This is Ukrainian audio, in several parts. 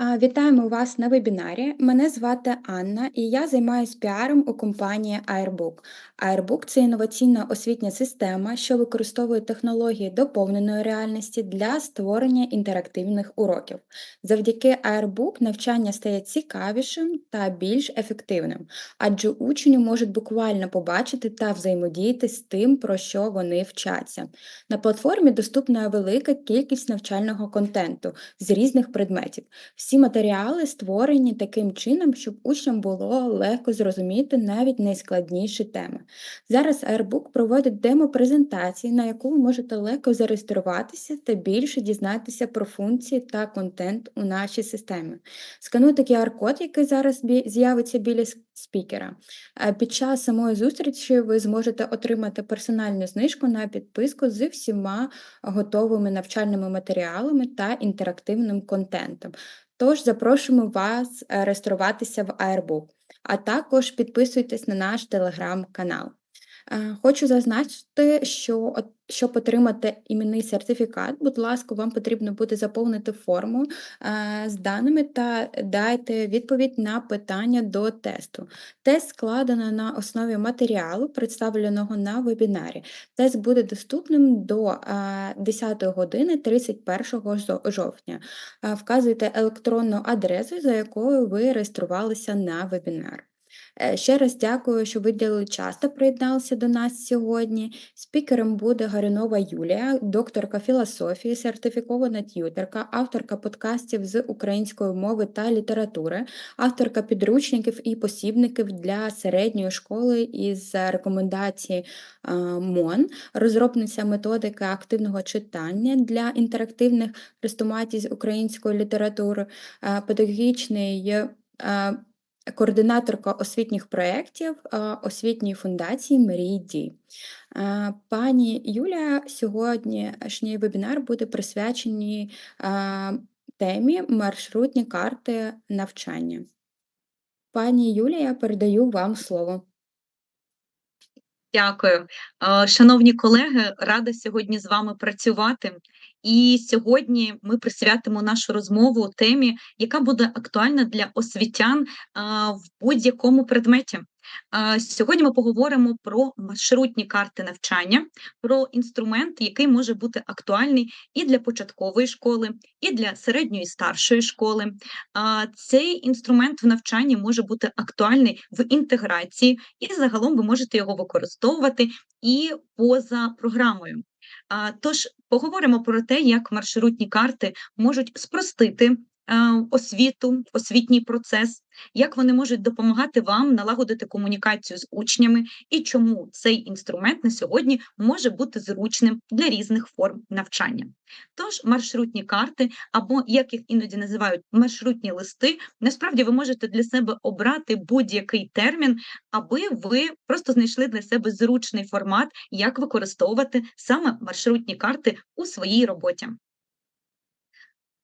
Вітаємо вас на вебінарі. Мене звати Анна, і я займаюся піаром у компанії Airbook. Airbook – це інноваційна освітня система, що використовує технології доповненої реальності для створення інтерактивних уроків. Завдяки Airbook навчання стає цікавішим та більш ефективним, адже учні можуть буквально побачити та взаємодіяти з тим, про що вони вчаться. На платформі доступна велика кількість навчального контенту з різних предметів. Всі матеріали створені таким чином, щоб учням було легко зрозуміти навіть найскладніші теми. Зараз Airbook проводить демо-презентації, на яку ви можете легко зареєструватися та більше дізнатися про функції та контент у нашій системі. Скануйте QR-код, який зараз з'явиться біля спікера. Під час самої зустрічі ви зможете отримати персональну знижку на підписку з всіма готовими навчальними матеріалами та інтерактивним контентом. Тож запрошуємо вас е, реєструватися в Airbook, а також підписуйтесь на наш телеграм-канал. Е, Хочу зазначити, що щоб отримати іменний сертифікат, будь ласка, вам потрібно буде заповнити форму е, з даними та дайте відповідь на питання до тесту. Тест складено на основі матеріалу, представленого на вебінарі. Тест буде доступним до е, 10 години 31 жовтня. Е, Вказуйте електронну адресу, за якою ви реєструвалися на вебінар. Е, Ще раз дякую, що виділили час та приєдналися до нас сьогодні. Спікером буде Гаринова Юлія, докторка філософії, сертифікована т'ютерка, авторка подкастів з української мови та літератури, авторка підручників і посібників для середньої школи із рекомендацій е, МОН, розробниця методики активного читання для інтерактивних хрестоматій з української літератури, е, педагогічний. Координаторка освітніх проєктів е, освітньої фундації Мрій Ді. Е, Пані Юлія, сьогоднішній вебінар буде присвячений е, темі маршрутні карти навчання. Пані Юлія, передаю вам слово. Дякую. Е, Шановні колеги, рада сьогодні з вами працювати. І сьогодні ми присвятимо нашу розмову темі, яка буде актуальна для освітян е, в будь-якому предметі. Сьогодні ми поговоримо про маршрутні карти навчання, про інструмент, який може бути актуальний і для початкової школи, і для середньої старшої школи. Цей інструмент в навчанні може бути актуальний в інтеграції, і загалом ви можете його використовувати і поза програмою. Тож поговоримо про те, як маршрутні карти можуть спростити освіту, освітній процес, як вони можуть допомагати вам налагодити комунікацію з учнями, і чому цей інструмент на сьогодні може бути зручним для різних форм навчання. Тож маршрутні карти, або як їх іноді називають маршрутні листи, насправді ви можете для себе обрати будь-який термін, аби ви просто знайшли для себе зручний формат, як використовувати саме маршрутні карти у своїй роботі.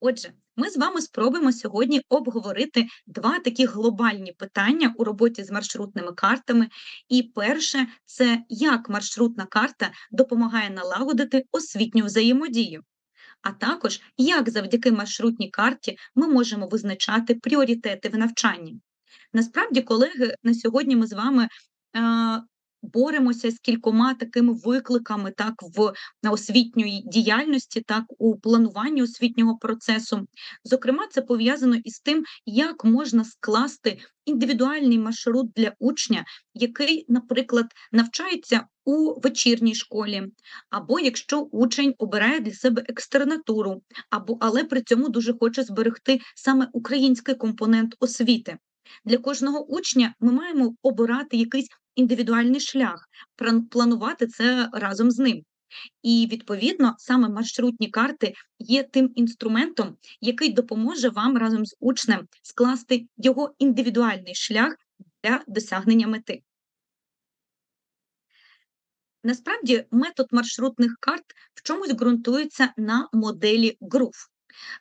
Отже, ми з вами спробуємо сьогодні обговорити два такі глобальні питання у роботі з маршрутними картами. І перше це як маршрутна карта допомагає налагодити освітню взаємодію. А також як завдяки маршрутній карті ми можемо визначати пріоритети в навчанні. Насправді, колеги, на сьогодні ми з вами е, боремося з кількома такими викликами, так в освітньої діяльності, так у плануванні освітнього процесу. Зокрема, це пов'язано із тим, як можна скласти індивідуальний маршрут для учня, який, наприклад, навчається у вечірній школі, або якщо учень обирає для себе екстернатуру, або але при цьому дуже хоче зберегти саме український компонент освіти. Для кожного учня ми маємо обирати якийсь індивідуальний шлях, планувати це разом з ним. І відповідно саме маршрутні карти є тим інструментом, який допоможе вам разом з учнем скласти його індивідуальний шлях для досягнення мети. Насправді метод маршрутних карт в чомусь ґрунтується на моделі ГРУВ.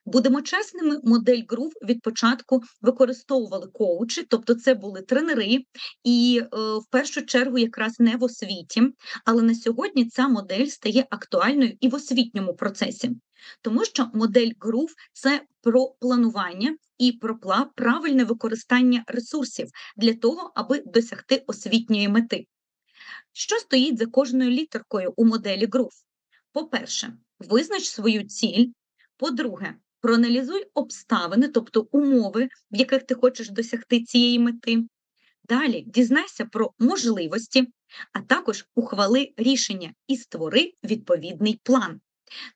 Будемо чесними, модель ГРУВ від початку використовували коучі, тобто це були тренери, і е, в першу чергу якраз не в освіті. Але на сьогодні ця модель стає актуальною і в освітньому процесі, тому що модель ГРУВ – це про планування і про правильне використання ресурсів для того, аби досягти освітньої мети. Що стоїть за кожною літеркою у моделі ГРУВ? По-перше, визнач свою ціль. По-друге, проаналізуй обставини, тобто умови, в яких ти хочеш досягти цієї мети. Далі дізнайся про можливості, а також ухвали рішення і створи відповідний план.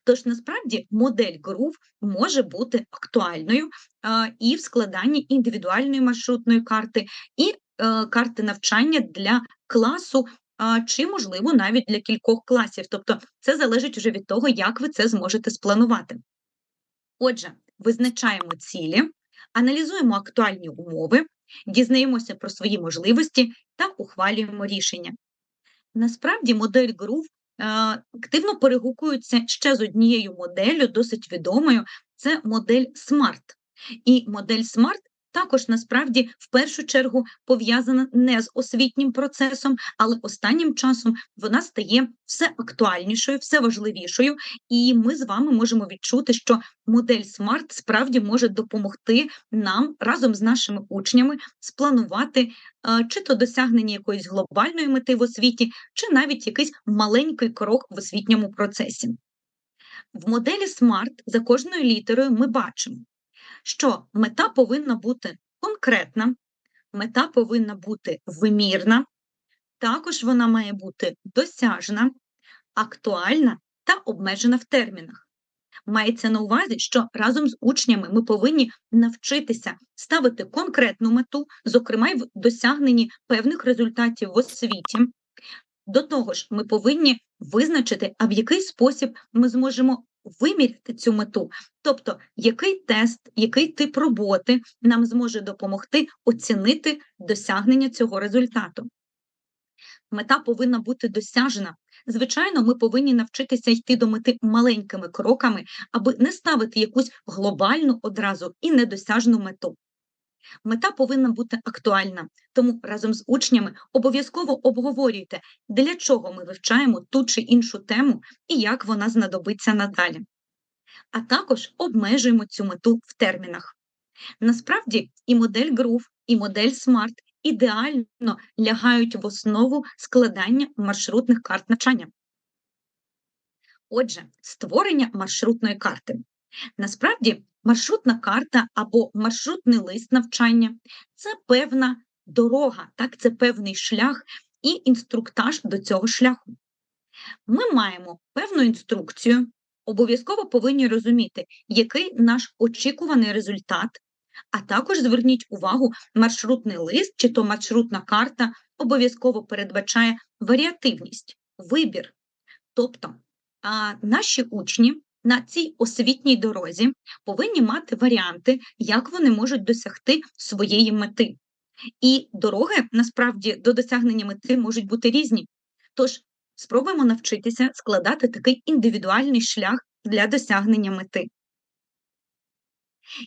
Тож насправді модель ГРУВ може бути актуальною а, і в складанні індивідуальної маршрутної карти, і е, карти навчання для класу, а, чи, можливо, навіть для кількох класів. Тобто це залежить вже від того, як ви це зможете спланувати. Отже, визначаємо цілі, аналізуємо актуальні умови, дізнаємося про свої можливості та ухвалюємо рішення. Насправді модель ГРУВ е, активно перегукується ще з однією моделлю, досить відомою, це модель SMART. І модель SMART також насправді в першу чергу пов'язана не з освітнім процесом, але останнім часом вона стає все актуальнішою, все важливішою, і ми з вами можемо відчути, що модель SMART справді може допомогти нам разом з нашими учнями спланувати е, чи то досягнення якоїсь глобальної мети в освіті, чи навіть якийсь маленький крок в освітньому процесі. В моделі SMART за кожною літерою ми бачимо, що мета повинна бути конкретна, мета повинна бути вимірна, також вона має бути досяжна, актуальна та обмежена в термінах. Мається на увазі, що разом з учнями ми повинні навчитися ставити конкретну мету, зокрема й в досягненні певних результатів в освіті. До того ж, ми повинні визначити, а в який спосіб ми зможемо виміряти цю мету, тобто який тест, який тип роботи нам зможе допомогти оцінити досягнення цього результату. Мета повинна бути досяжена. Звичайно, ми повинні навчитися йти до мети маленькими кроками, аби не ставити якусь глобальну одразу і недосяжну мету. Мета повинна бути актуальна, тому разом з учнями обов'язково обговорюйте, для чого ми вивчаємо ту чи іншу тему і як вона знадобиться надалі. А також обмежуємо цю мету в термінах. Насправді, і модель ГРУВ, і модель SMART ідеально лягають в основу складання маршрутних карт навчання. Отже, створення маршрутної карти. Насправді, маршрутна карта або маршрутний лист навчання це певна дорога, так, це певний шлях і інструктаж до цього шляху. Ми маємо певну інструкцію, обов'язково повинні розуміти, який наш очікуваний результат, а також зверніть увагу, маршрутний лист чи то маршрутна карта обов'язково передбачає варіативність, вибір. Тобто а, наші учні на цій освітній дорозі повинні мати варіанти, як вони можуть досягти своєї мети. І дороги насправді до досягнення мети можуть бути різні. Тож спробуємо навчитися складати такий індивідуальний шлях для досягнення мети.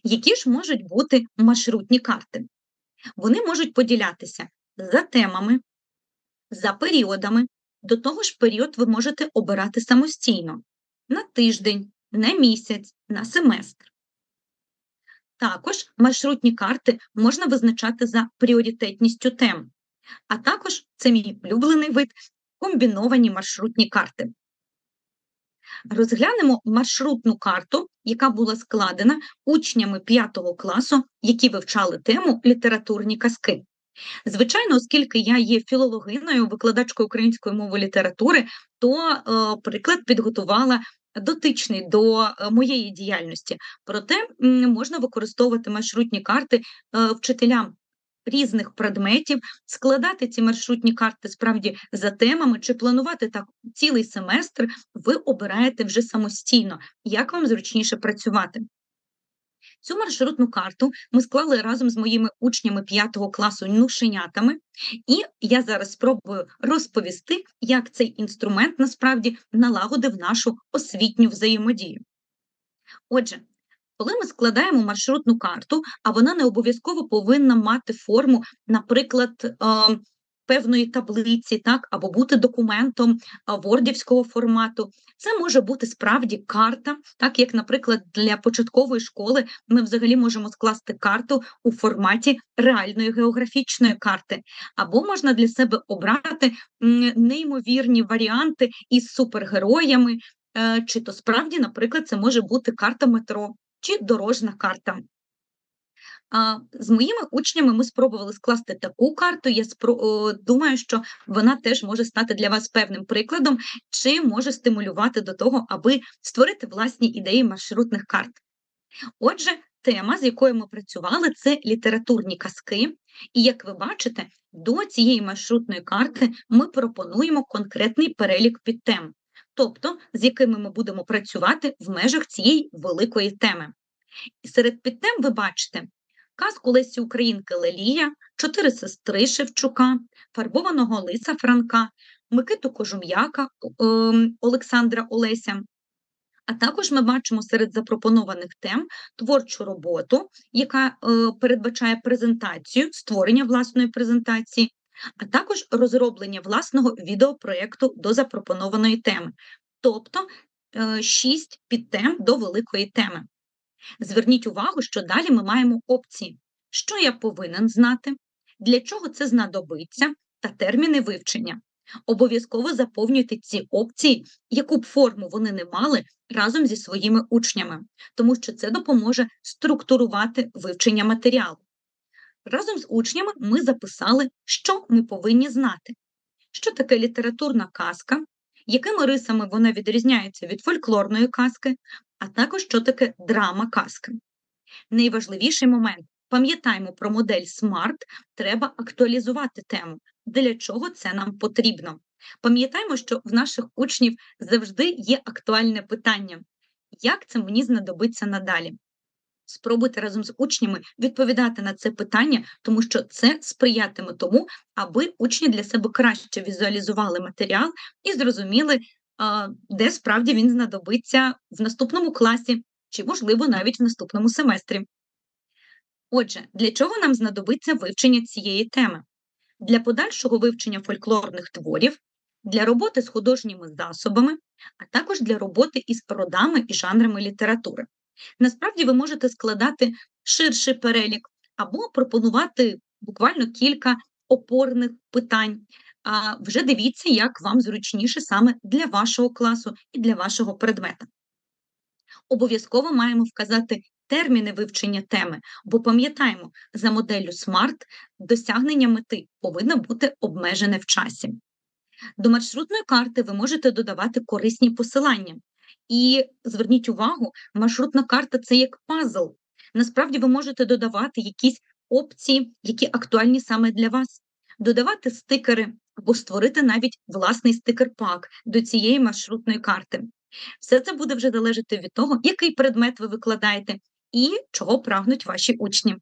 Які ж можуть бути маршрутні карти? Вони можуть поділятися за темами, за періодами. До того ж, період ви можете обирати самостійно на тиждень, на місяць, на семестр. Також маршрутні карти можна визначати за пріоритетністю тем, а також це мій улюблений вид комбіновані маршрутні карти. Розглянемо маршрутну карту, яка була складена учнями 5 класу, які вивчали тему літературні казки. Звичайно, оскільки я є філологиною, викладачкою української мови літератури, то е, приклад підготувала дотичний до е, моєї діяльності. Проте можна використовувати маршрутні карти е, вчителям різних предметів, складати ці маршрутні карти справді за темами чи планувати так цілий семестр, ви обираєте вже самостійно, як вам зручніше працювати. Цю маршрутну карту ми склали разом з моїми учнями 5 класу нушенятами, і я зараз спробую розповісти, як цей інструмент насправді налагодив нашу освітню взаємодію. Отже, Коли ми складаємо маршрутну карту, а вона не обов'язково повинна мати форму, наприклад, е, певної таблиці, так, або бути документом вордівського формату. Це може бути справді карта, так як, наприклад, для початкової школи ми взагалі можемо скласти карту у форматі реальної географічної карти, або можна для себе обрати неймовірні варіанти із супергероями, е, чи то справді, наприклад, це може бути карта метро чи дорожна карта. А, з моїми учнями ми спробували скласти таку карту. Я спро... думаю, що вона теж може стати для вас певним прикладом, чи може стимулювати до того, аби створити власні ідеї маршрутних карт. Отже, тема, з якою ми працювали, це літературні казки. І як ви бачите, до цієї маршрутної карти ми пропонуємо конкретний перелік підтем, тобто з якими ми будемо працювати в межах цієї великої теми. І серед підтем ви бачите казку Лесі Українки Лелія, чотири сестри Шевчука, фарбованого Лиса Франка, Микиту Кожум'яка ем, Олександра Олеся. А також ми бачимо серед запропонованих тем творчу роботу, яка е, передбачає презентацію, створення власної презентації, а також розроблення власного відеопроєкту до запропонованої теми, тобто е, шість підтем до великої теми. Зверніть увагу, що далі ми маємо опції, що я повинен знати, для чого це знадобиться, та терміни вивчення. Обов'язково заповнюйте ці опції, яку б форму вони не мали разом зі своїми учнями, тому що це допоможе структурувати вивчення матеріалу. Разом з учнями ми записали, що ми повинні знати, що таке літературна казка, якими рисами вона відрізняється від фольклорної казки, а також що таке драма казки. Найважливіший момент пам'ятаємо про модель SMART, треба актуалізувати тему. Для чого це нам потрібно? Пам'ятаємо, що в наших учнів завжди є актуальне питання: як це мені знадобиться надалі? Спробуйте разом з учнями відповідати на це питання, тому що це сприятиме тому, аби учні для себе краще візуалізували матеріал і зрозуміли, де справді він знадобиться в наступному класі, чи, можливо, навіть в наступному семестрі. Отже, для чого нам знадобиться вивчення цієї теми? Для подальшого вивчення фольклорних творів, для роботи з художніми засобами, а також для роботи із родами і жанрами літератури. Насправді ви можете складати ширший перелік або пропонувати буквально кілька опорних питань. А вже дивіться, як вам зручніше саме для вашого класу і для вашого предмета. Обов'язково маємо вказати терміни вивчення теми, бо пам'ятаємо, за моделлю SMART досягнення мети повинно бути обмежене в часі. До маршрутної карти ви можете додавати корисні посилання. І зверніть увагу, маршрутна карта це як пазл. Насправді ви можете додавати якісь опції, які актуальні саме для вас, додавати стикери або створити навіть власний стикер-пак до цієї маршрутної карти. Все це буде вже залежати від того, який предмет ви викладаєте і чого прагнуть ваші учні.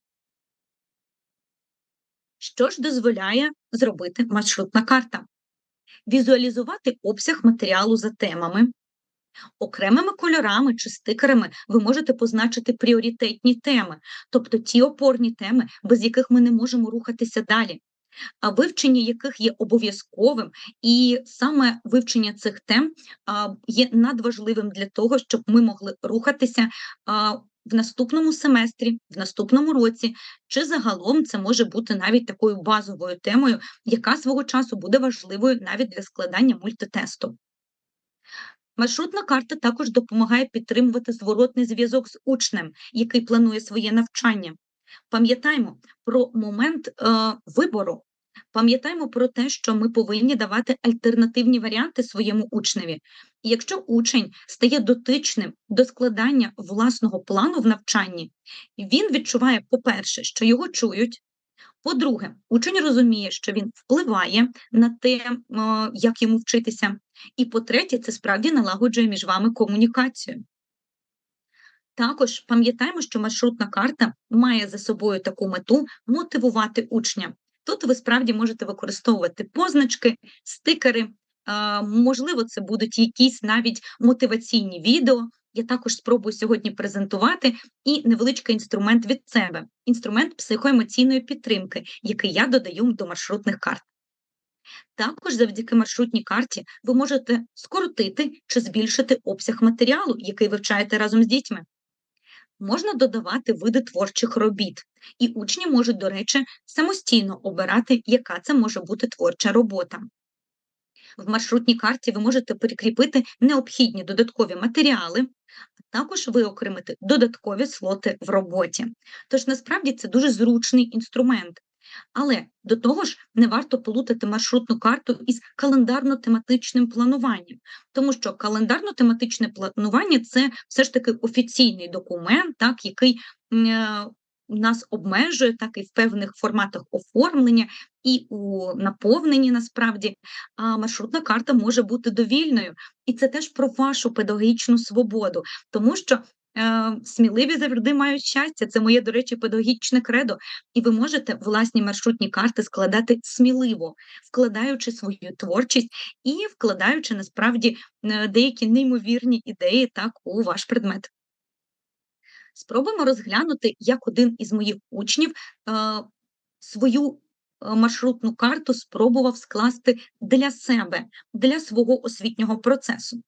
Що ж дозволяє зробити маршрутна карта? Візуалізувати обсяг матеріалу за темами. Окремими кольорами чи стикерами ви можете позначити пріоритетні теми, тобто ті опорні теми, без яких ми не можемо рухатися далі вивчення яких є обов'язковим, і саме вивчення цих тем є надважливим для того, щоб ми могли рухатися в наступному семестрі, в наступному році, чи загалом це може бути навіть такою базовою темою, яка свого часу буде важливою навіть для складання мультитесту. Маршрутна карта також допомагає підтримувати зворотний зв'язок з учнем, який планує своє навчання. Пам'ятаємо про момент е, вибору Пам'ятаємо про те, що ми повинні давати альтернативні варіанти своєму учневі. Якщо учень стає дотичним до складання власного плану в навчанні, він відчуває, по-перше, що його чують. По-друге, учень розуміє, що він впливає на те, як йому вчитися. І по-третє, це справді налагоджує між вами комунікацію. Також пам'ятаємо, що маршрутна карта має за собою таку мету мотивувати учня. Тут ви справді можете використовувати позначки, стикери, можливо, це будуть якісь навіть мотиваційні відео, я також спробую сьогодні презентувати і невеличкий інструмент від себе, інструмент психоемоційної підтримки, який я додаю до маршрутних карт. Також завдяки маршрутній карті ви можете скоротити чи збільшити обсяг матеріалу, який вивчаєте разом з дітьми. Можна додавати види творчих робіт, і учні можуть, до речі, самостійно обирати, яка це може бути творча робота. В маршрутній карті ви можете прикріпити необхідні додаткові матеріали, а також виокремити додаткові слоти в роботі. Тож насправді це дуже зручний інструмент. Але до того ж не варто плутати маршрутну карту із календарно-тематичним плануванням, тому що календарно-тематичне планування це все ж таки офіційний документ, так, який е, нас обмежує, так і в певних форматах оформлення і у наповненні насправді. А маршрутна карта може бути довільною, і це теж про вашу педагогічну свободу, тому що сміливі завжди мають щастя. Це моє, до речі, педагогічне кредо. І ви можете власні маршрутні карти складати сміливо, вкладаючи свою творчість і вкладаючи насправді е, деякі неймовірні ідеї так у ваш предмет. Спробуємо розглянути, як один із моїх учнів е, свою маршрутну карту спробував скласти для себе, для свого освітнього процесу.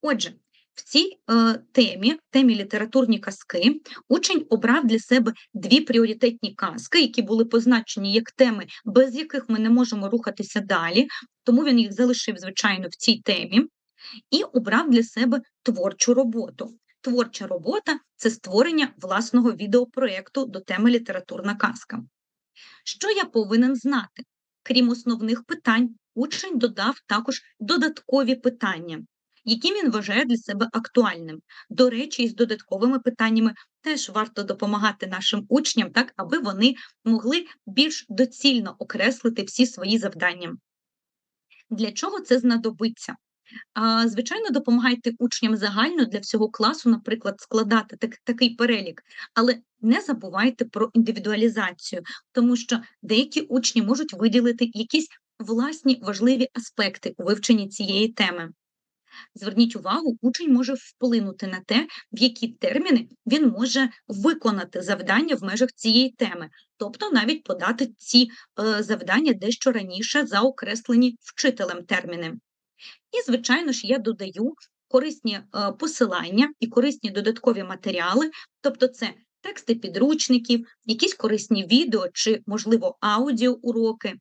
Отже, в цій е, темі, темі літературні казки, учень обрав для себе дві пріоритетні казки, які були позначені як теми, без яких ми не можемо рухатися далі, тому він їх залишив, звичайно, в цій темі, і обрав для себе творчу роботу. Творча робота це створення власного відеопроєкту до теми літературна казка. Що я повинен знати? Крім основних питань, учень додав також додаткові питання які він вважає для себе актуальним. До речі, із додатковими питаннями теж варто допомагати нашим учням, так аби вони могли більш доцільно окреслити всі свої завдання. Для чого це знадобиться? Звичайно, допомагайте учням загально для всього класу, наприклад, складати так, такий перелік, але не забувайте про індивідуалізацію, тому що деякі учні можуть виділити якісь власні важливі аспекти у вивченні цієї теми. Зверніть увагу, учень може вплинути на те, в які терміни він може виконати завдання в межах цієї теми, тобто навіть подати ці е, завдання дещо раніше за окреслені вчителем терміни. І, звичайно ж, я додаю корисні е, посилання і корисні додаткові матеріали, тобто це тексти підручників, якісь корисні відео чи, можливо, аудіоуроки,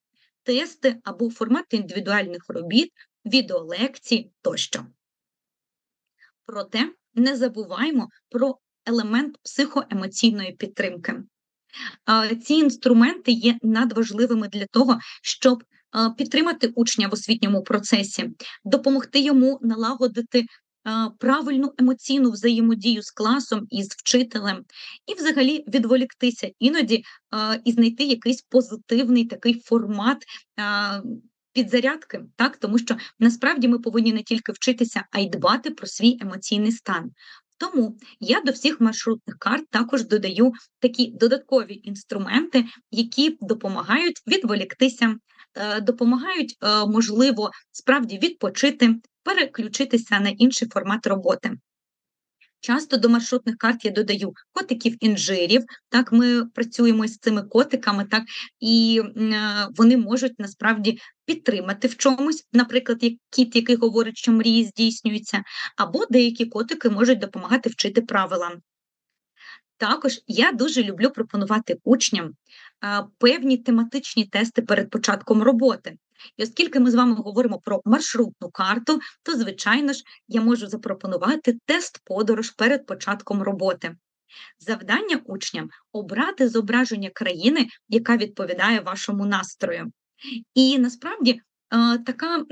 тести або формати індивідуальних робіт, відеолекцій тощо. Проте не забуваємо про елемент психоемоційної підтримки. Ці інструменти є надважливими для того, щоб підтримати учня в освітньому процесі, допомогти йому налагодити правильну емоційну взаємодію з класом і з вчителем, і взагалі відволіктися іноді і знайти якийсь позитивний такий формат підзарядки, так тому що насправді ми повинні не тільки вчитися, а й дбати про свій емоційний стан. Тому я до всіх маршрутних карт також додаю такі додаткові інструменти, які допомагають відволіктися, е, допомагають, е, можливо, справді відпочити, переключитися на інший формат роботи. Часто до маршрутних карт я додаю котиків інжирів. Так, ми працюємо з цими котиками, так і е, вони можуть насправді підтримати в чомусь, наприклад, як кіт, який говорить, що мрії здійснюються, або деякі котики можуть допомагати вчити правила. Також я дуже люблю пропонувати учням певні тематичні тести перед початком роботи. І оскільки ми з вами говоримо про маршрутну карту, то, звичайно ж, я можу запропонувати тест-подорож перед початком роботи. Завдання учням обрати зображення країни, яка відповідає вашому настрою. І насправді така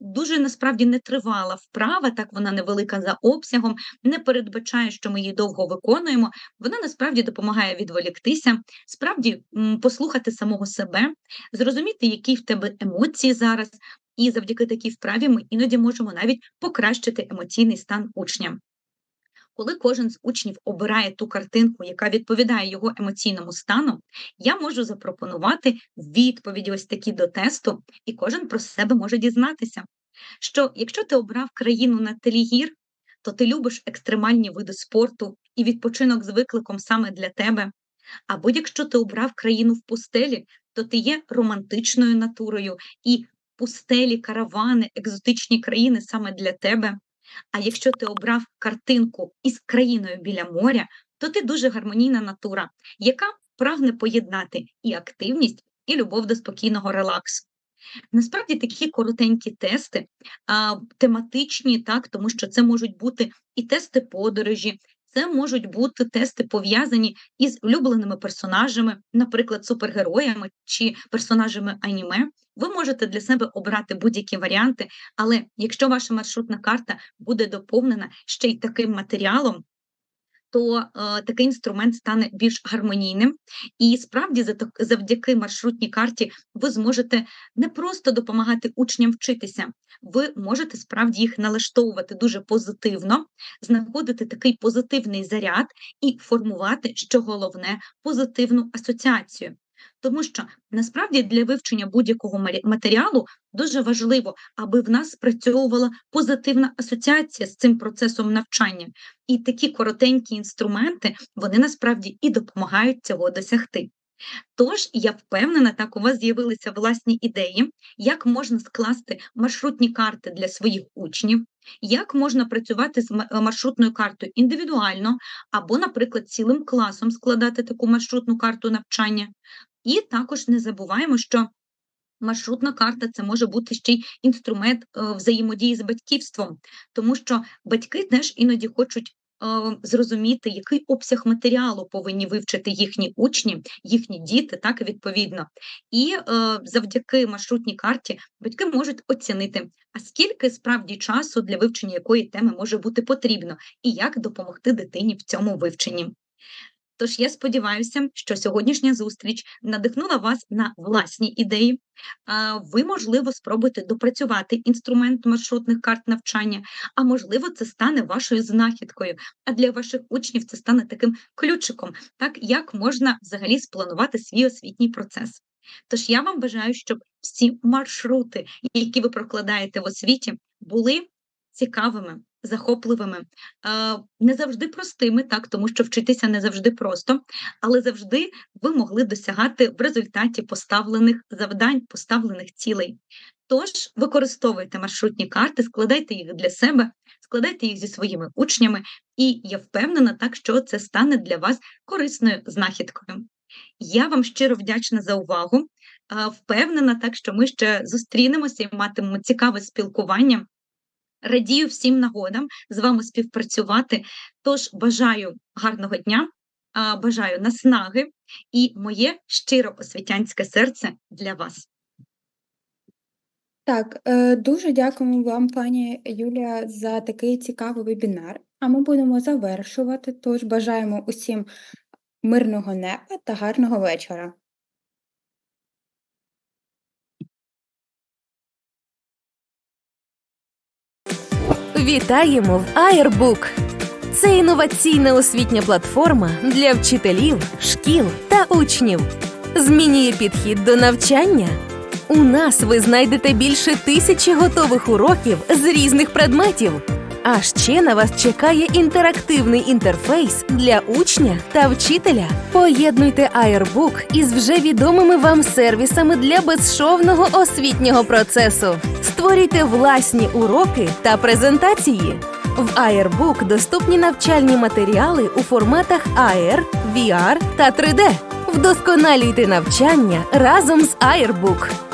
Дуже насправді нетривала вправа, так вона невелика за обсягом, не передбачає, що ми її довго виконуємо. Вона насправді допомагає відволіктися, справді послухати самого себе, зрозуміти, які в тебе емоції зараз, і завдяки такій вправі ми іноді можемо навіть покращити емоційний стан учня. Коли кожен з учнів обирає ту картинку, яка відповідає його емоційному стану, я можу запропонувати відповіді ось такі до тесту, і кожен про себе може дізнатися. Що якщо ти обрав країну на телігір, то ти любиш екстремальні види спорту і відпочинок з викликом саме для тебе. Або якщо ти обрав країну в пустелі, то ти є романтичною натурою і пустелі, каравани, екзотичні країни саме для тебе. А якщо ти обрав картинку із країною біля моря, то ти дуже гармонійна натура, яка прагне поєднати і активність, і любов до спокійного релаксу. Насправді такі коротенькі тести, а, тематичні, так, тому що це можуть бути і тести подорожі, це можуть бути тести пов'язані із улюбленими персонажами, наприклад, супергероями чи персонажами аніме. Ви можете для себе обрати будь-які варіанти, але якщо ваша маршрутна карта буде доповнена ще й таким матеріалом, то е, такий інструмент стане більш гармонійним. І справді за завдяки маршрутній карті ви зможете не просто допомагати учням вчитися, ви можете справді їх налаштовувати дуже позитивно, знаходити такий позитивний заряд і формувати, що головне, позитивну асоціацію. Тому що насправді для вивчення будь-якого матеріалу дуже важливо, аби в нас спрацьовувала позитивна асоціація з цим процесом навчання. І такі коротенькі інструменти вони насправді і допомагають цього досягти. Тож я впевнена, так у вас з'явилися власні ідеї, як можна скласти маршрутні карти для своїх учнів, як можна працювати з маршрутною картою індивідуально, або, наприклад, цілим класом складати таку маршрутну карту навчання. І також не забуваємо, що маршрутна карта це може бути ще й інструмент е, взаємодії з батьківством, тому що батьки теж іноді хочуть. е, Зрозуміти, який обсяг матеріалу повинні вивчити їхні учні, їхні діти, так відповідно. І е, завдяки маршрутній карті батьки можуть оцінити, а скільки справді часу для вивчення якої теми може бути потрібно, і як допомогти дитині в цьому вивченні. Тож я сподіваюся, що сьогоднішня зустріч надихнула вас на власні ідеї. Ви, можливо, спробуєте допрацювати інструмент маршрутних карт навчання, а можливо, це стане вашою знахідкою. А для ваших учнів це стане таким ключиком, так як можна взагалі спланувати свій освітній процес. Тож я вам бажаю, щоб всі маршрути, які ви прокладаєте в освіті, були цікавими, захопливими, не завжди простими, так, тому що вчитися не завжди просто, але завжди ви могли досягати в результаті поставлених завдань, поставлених цілей. Тож використовуйте маршрутні карти, складайте їх для себе, складайте їх зі своїми учнями, і я впевнена, так, що це стане для вас корисною знахідкою. Я вам щиро вдячна за увагу. Впевнена, так, що ми ще зустрінемося і матимемо цікаве спілкування. Радію всім нагодам з вами співпрацювати. Тож бажаю гарного дня, бажаю наснаги і моє щиро освітянське серце для вас. Так, е, дуже дякуємо вам, пані Юлія, за такий цікавий вебінар. А ми будемо завершувати. Тож бажаємо усім мирного неба та гарного вечора. Вітаємо в Airbook! Це інноваційна освітня платформа для вчителів, шкіл та учнів. Змінює підхід до навчання. У нас ви знайдете більше тисячі готових уроків з різних предметів. А ще на вас чекає інтерактивний інтерфейс для учня та вчителя. Поєднуйте Airbook із вже відомими вам сервісами для безшовного освітнього процесу. Створюйте власні уроки та презентації. В Airbook доступні навчальні матеріали у форматах AR, VR та 3D. Вдосконалюйте навчання разом з Airbook.